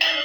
Thank you.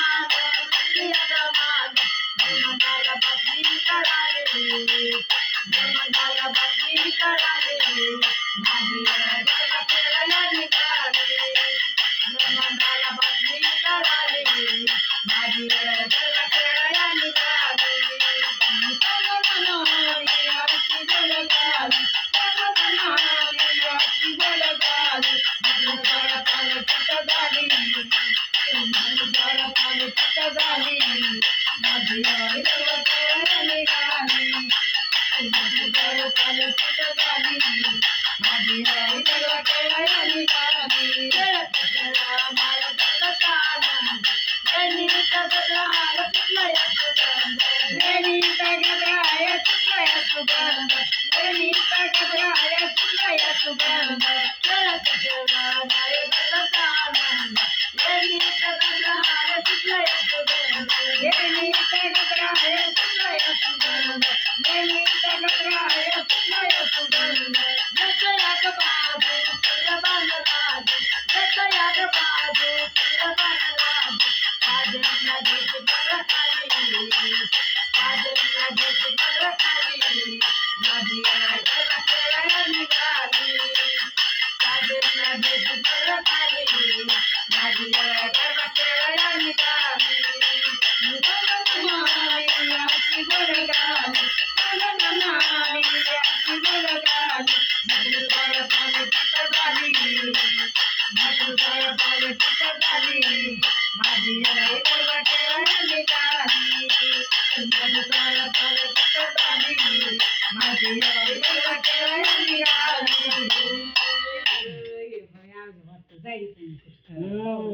ನೀ ಕಡೆಯ ಸುಖ ಸುಖ पाहिजे